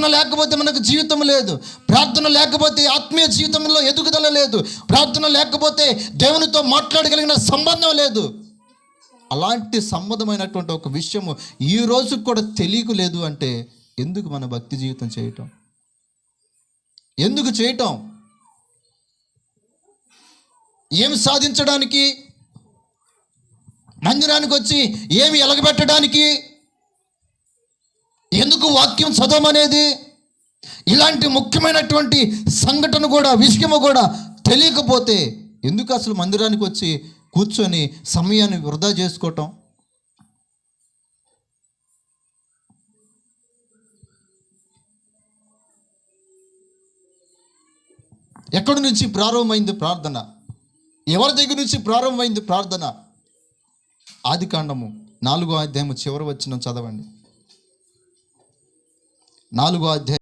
ప్రార్థన లేకపోతే మనకు జీవితం లేదు. ప్రార్థన లేకపోతే ఆత్మీయ జీవితంలో ఎదుగుదల లేదు. ప్రార్థన లేకపోతే దేవునితో మాట్లాడగలిగిన సంబంధం లేదు. అలాంటి సంబంధమైనటువంటి ఒక విషయము ఈ రోజు కూడా తెలియకు లేదు అంటే ఎందుకు మన భక్తి జీవితం చేయటం? ఎందుకు చేయటం? ఏం సాధించడానికి? మందిరానికి వచ్చి ఏమి ఎలగబెట్టడానికి? ఎందుకు వాక్యం చదవమనేది ఇలాంటి ముఖ్యమైనటువంటి సంఘటన కూడా విషయము కూడా తెలియకపోతే ఎందుకు అసలు మందిరానికి వచ్చి కూర్చొని సమయాన్ని వృధా చేసుకోవటం? ఎక్కడి నుంచి ప్రారంభమైంది ప్రార్థన? ఎవరి దగ్గర నుంచి ప్రారంభమైంది ప్రార్థన? ఆది కాండము నాలుగో అధ్యాయము చివరి వచ్చిన చదవండి. నాలుగో అధ్యాయం